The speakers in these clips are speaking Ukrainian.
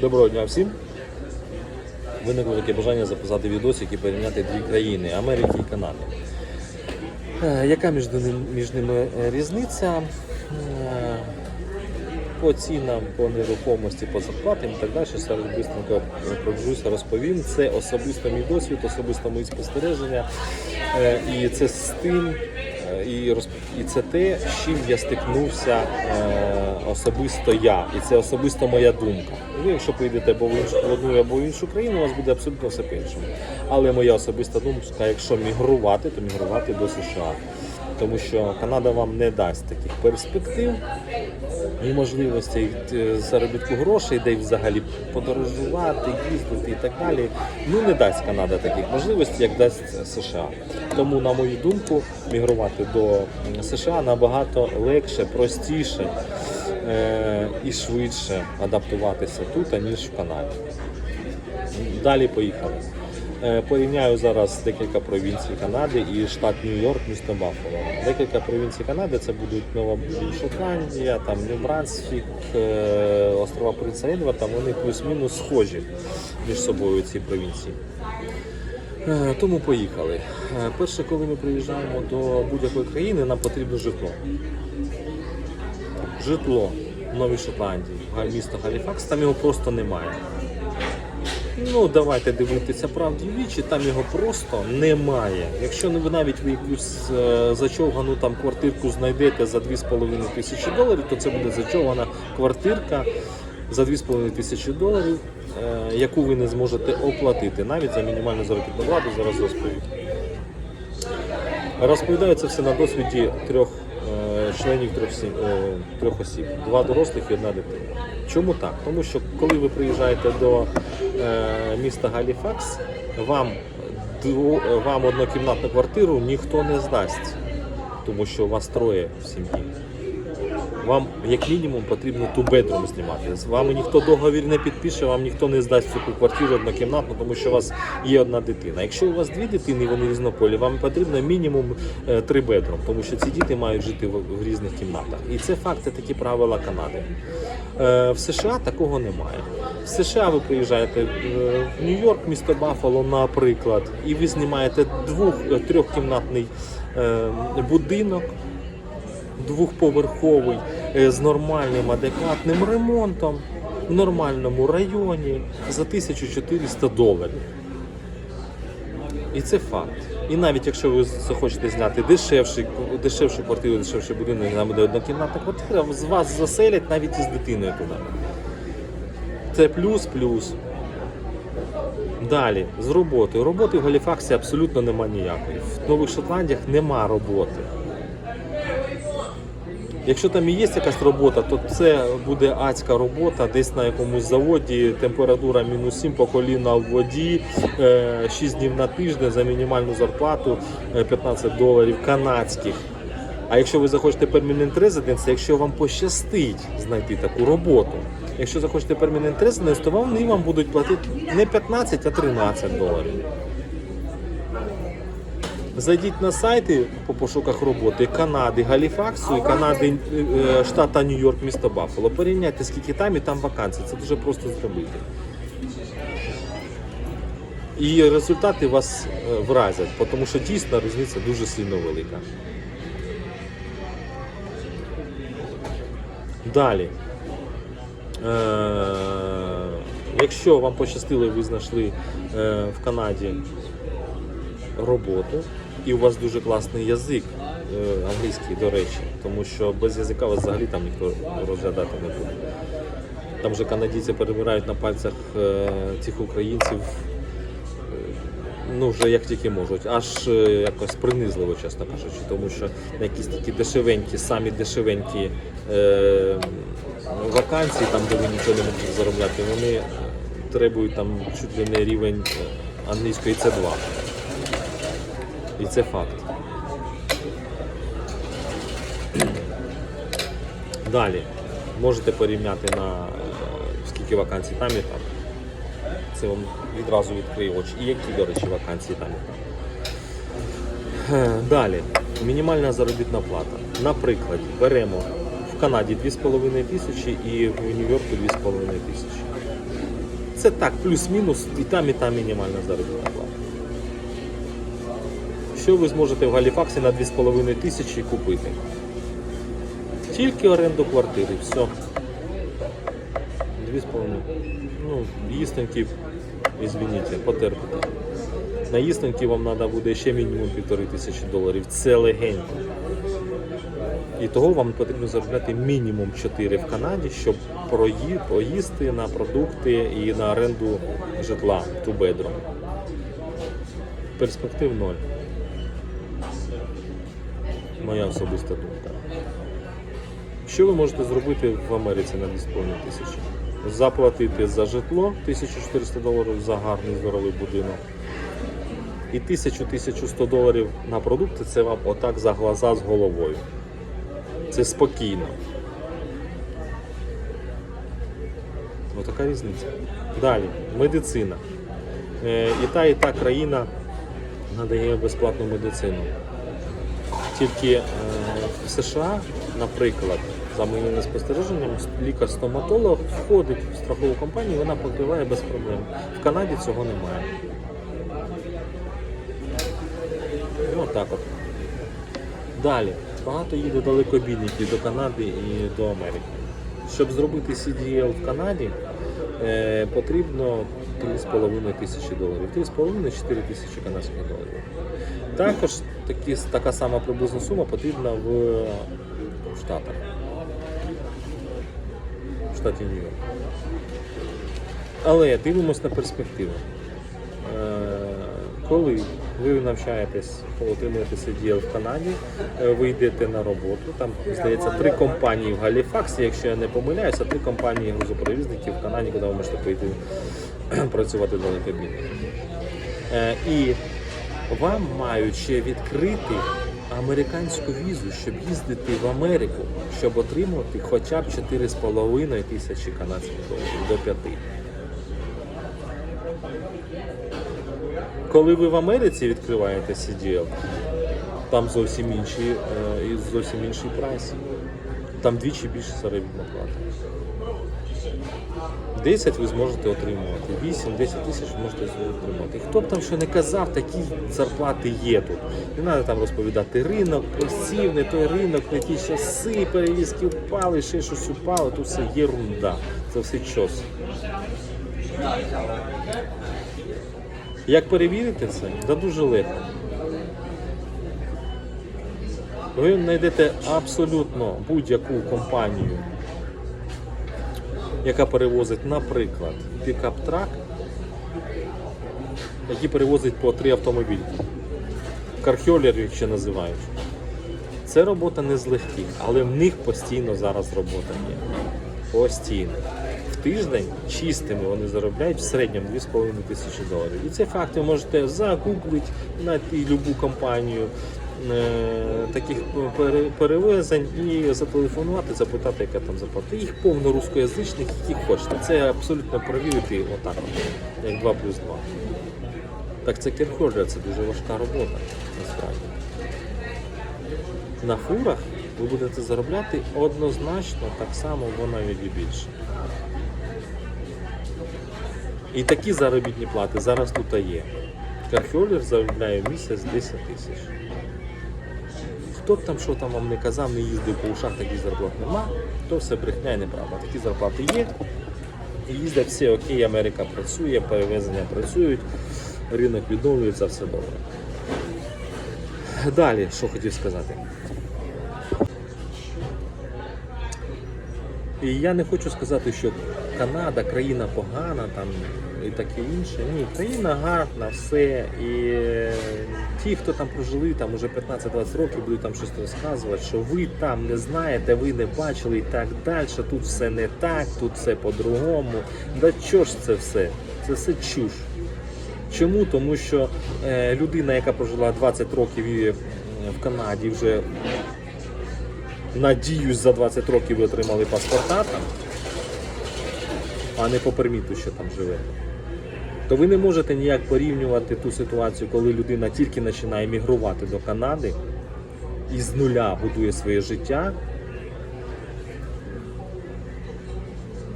Доброго дня всім. Виникло таке бажання записати відосик і порівняти дві країни Америки і Канади. Е, Яка між ними, між ними е, різниця? Е, По цінам, по нерухомості, по зарплатам і так далі. Зараз швидко пробіжуся, розповім. Це особисто мій досвід, особисто мої спостереження. І це з тим, і, розп... і це те, з чим я стикнувся е, особисто я. І це особисто моя думка. Ви, якщо поїдете або в іншу в одну або в іншу країну, у вас буде абсолютно все по-іншому. Але моя особиста думка, якщо мігрувати, то мігрувати до США. Тому що Канада вам не дасть таких перспектив і можливостей е, заробітку грошей, де й взагалі подорожувати, їздити і так далі. Ну не дасть Канада таких можливостей, як дасть США. Тому, на мою думку, мігрувати до США набагато легше, простіше е- і швидше адаптуватися тут, аніж в Канаді. Далі поїхали. Е, Порівняю зараз декілька провінцій Канади і штат Нью-Йорк, місто Баффало. Декілька провінцій Канади це будуть Нова Шотландія, там Нью-Брансвік, е, острова Принца Едварда, вони плюс-мінус схожі між собою ці провінції. Е, Тому поїхали. Перше, коли ми приїжджаємо до будь-якої країни, нам потрібно житло. Житло в Новій Шотландії, місто Галіфакс, там його просто немає. Ну, давайте дивитися правді вічі, там його просто немає. Якщо ви навіть ви якусь е, зачовгану там квартирку знайдете за 2,5 тисячі доларів, то це буде зачовгана квартирка за 2,5 тисячі доларів, е, яку ви не зможете оплатити навіть за мінімальну заробітну плату, зараз розповім. Розповідаю це все на досвіді трьох е, членів трьох, сім- трьох осіб: два дорослих і одна дитина. Чому так? Тому що коли ви приїжджаєте до міста Галіфакс, вам, е, вам однокімнатну квартиру ніхто не здасть, тому що у вас троє в сім'ї. Вам як мінімум потрібно ту бедрум знімати. З вами ніхто договір не підпише, вам ніхто не здасть цю квартиру однокімнатну, тому що у вас є одна дитина. Якщо у вас дві дитини, вони різнополі, вам потрібно мінімум е, три бедрум, тому що ці діти мають жити в, різних кімнатах. І це факт, це такі правила Канади. Е, в США такого немає. В США ви приїжджаєте е, в Нью-Йорк, місто Баффало, наприклад, і ви знімаєте двох трьохкімнатний е, будинок двохповерховий е, з нормальним адекватним ремонтом в нормальному районі за 1400 доларів. І це факт. І навіть якщо ви захочете зняти дешевший, дешевшу квартиру, дешевший будинок, там буде однокімнатна квартира, з вас заселять навіть із дитиною туди. Це плюс-плюс. Далі, з роботою. Роботи в Галіфаксі абсолютно нема ніякої. В Нових Шотландіях нема роботи. Якщо там і є якась робота, то це буде адська робота, десь на якомусь заводі, температура мінус 7 по коліна в воді, 6 днів на тиждень за мінімальну зарплату е, 15 доларів канадських. А якщо ви захочете permanent residence, якщо вам пощастить знайти таку роботу, якщо захочете permanent residence, то вони вам будуть платити не 15, а 13 доларів. Зайдіть на сайти по пошуках роботи Канади, Галіфаксу і Канади е, штата Нью-Йорк, місто Баффало. Порівняйте, скільки там і там вакансій. Це дуже просто зробити. І результати вас е, вразять, тому що дійсно різниця дуже сильно велика. Далі. Е, якщо вам пощастило, і ви знайшли е, в Канаді роботу, і у вас дуже класний язик, е, англійський, до речі, тому що без язика вас взагалі там ніхто розглядати не буде. Там же канадійці перебирають на пальцях е, цих українців, е, ну вже як тільки можуть, аж якось принизливо, чесно кажучи, тому що на якісь такі дешевенькі, самі дешевенькі е, вакансії, там де ви нічого не можете заробляти, вони требують там чуть ли не рівень англійської С2. І це факт. Далі можете порівняти на е, скільки вакансій там і там. Це вам відразу відкриє очі. І які, до речі, вакансії там і там. Е, Далі. Мінімальна заробітна плата. Наприклад, беремо в Канаді 2,5 тисячі і в Нью-Йорку 2,5 тисячі. Це так, плюс-мінус, і там, і там мінімальна заробітна плата. Що ви зможете в Галіфаксі на 2,5 тисячі купити? Тільки оренду квартири, все. 2,5. Ну, їстеньки, извините, потерпите. На їстеньки вам треба буде ще мінімум півтори тисячі доларів. Це легенько. І того вам потрібно заробляти мінімум 4 в Канаді, щоб поїсти на продукти і на оренду житла two bedroom. Перспектив ноль. Моя особиста думка. Що ви можете зробити в Америці на 2,5 тисячі? Заплатити за житло 1400 доларів за гарний здоровий будинок. І 1000-1100 доларів на продукти це вам отак за глаза з головою. Це спокійно. Ось така різниця. Далі, медицина. Е, І та, і та країна надає безплатну медицину. Тільки е, в США, наприклад, за моїм спостереженням, лікар-стоматолог входить в страхову компанію, вона покриває без проблем. В Канаді цього немає. І отак от. Далі. Багато їде далекобійників до Канади і до Америки. Щоб зробити CDL в Канаді, е, потрібно 3,5 тисячі доларів. 3,5-4 тисячі канадських доларів. Також такі, така сама приблизна сума потрібна в Штатах. В штаті Нью-Йорк. Але дивимось на перспективу. Е, Коли ви навчаєтесь, отримуєте CDL в Канаді, е, ви йдете на роботу. Там здається три компанії в Галіфаксі, якщо я не помиляюся, три компанії грузоперевізників в Канаді, куди ви можете пойти працювати далекобійно. Е, І вам ще відкрити американську візу, щоб їздити в Америку, щоб отримувати хоча б 4,5 тисячі канадських доларів до 5. Коли ви в Америці відкриваєте CDL, там зовсім інші, е, зовсім інший прайс. Там двічі більше заробітна плата. 10 ви зможете отримувати, 8-10 тисяч ви можете отримати. Хто б там що не казав, такі зарплати є тут. Не треба там розповідати ринок, просів, не той ринок, не ті часи, перевізки впали, ще щось упало, тут все єрунда. Це все чос. Як перевірити це? Да дуже легко. Ви знайдете абсолютно будь-яку компанію, яка перевозить, наприклад, пікап-трак, які перевозить по три автомобілі. Кархьолер їх ще називають. Це робота не з легких, але в них постійно зараз робота є. Постійно. В тиждень чистими вони заробляють в середньому 2,5 тисячі доларів. І цей факт ви можете загуглити на любу компанію таких перевезень і зателефонувати, запитати, яка там зарплата. Їх повно рускоязичних, які хочете. Це абсолютно перевірити отак, як 2 плюс 2. Так це керхолер, це дуже важка робота, насправді. На фурах ви будете заробляти однозначно так само, бо навіть і більше. І такі заробітні плати зараз тут є. Кархьолер заробляє місяць 10 тисяч. Хто б там що там вам не казав, не їздив по ушах, таких зарплат нема, то все брехня і неправда. Такі зарплати є. І їздять всі окей, Америка працює, перевезення працюють, ринок відновлюється, все добре. Далі, що хотів сказати. І я не хочу сказати, що Канада країна погана там і таке інше. Ні, країна гарна, все. І е, ті, хто там прожили там уже 15-20 років, будуть там щось розказувати, що ви там не знаєте, ви не бачили і так далі. Тут все не так, тут все по-другому. Да чого ж це все? Це все чуш. Чому? Тому що е, людина, яка прожила 20 років і, е, в Канаді, вже надіюсь, за 20 років отримали паспорта там, а не по перміту, що там живе. То ви не можете ніяк порівнювати ту ситуацію, коли людина тільки починає мігрувати до Канади і з нуля будує своє життя,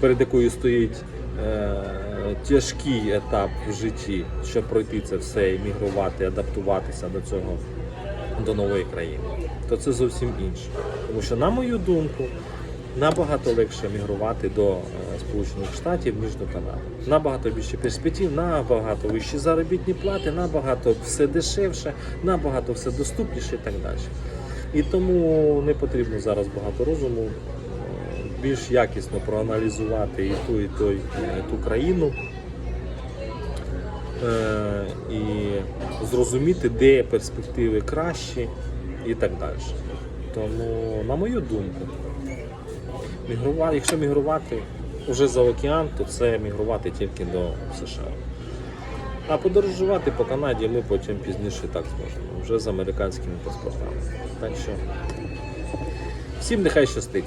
перед якою стоїть е, тяжкий етап в житті, щоб пройти це все і мігрувати, адаптуватися до цього до нової країни, то це зовсім інше. Тому що, на мою думку, набагато легше мігрувати до е, Сполучених Штатів, ніж до Канади. Набагато більше перспектив, набагато вищі заробітні плати, набагато все дешевше, набагато все доступніше і так далі. І тому не потрібно зараз багато розуму. е, Більш якісно проаналізувати і ту, і той, е, ту країну, і зрозуміти, де перспективи кращі і так далі. Тому, на мою думку, мігрувати, якщо мігрувати вже за океан, то це мігрувати тільки до США. А подорожувати по Канаді ми потім пізніше так зможемо, вже з американськими паспортами. Так що всім нехай щастить.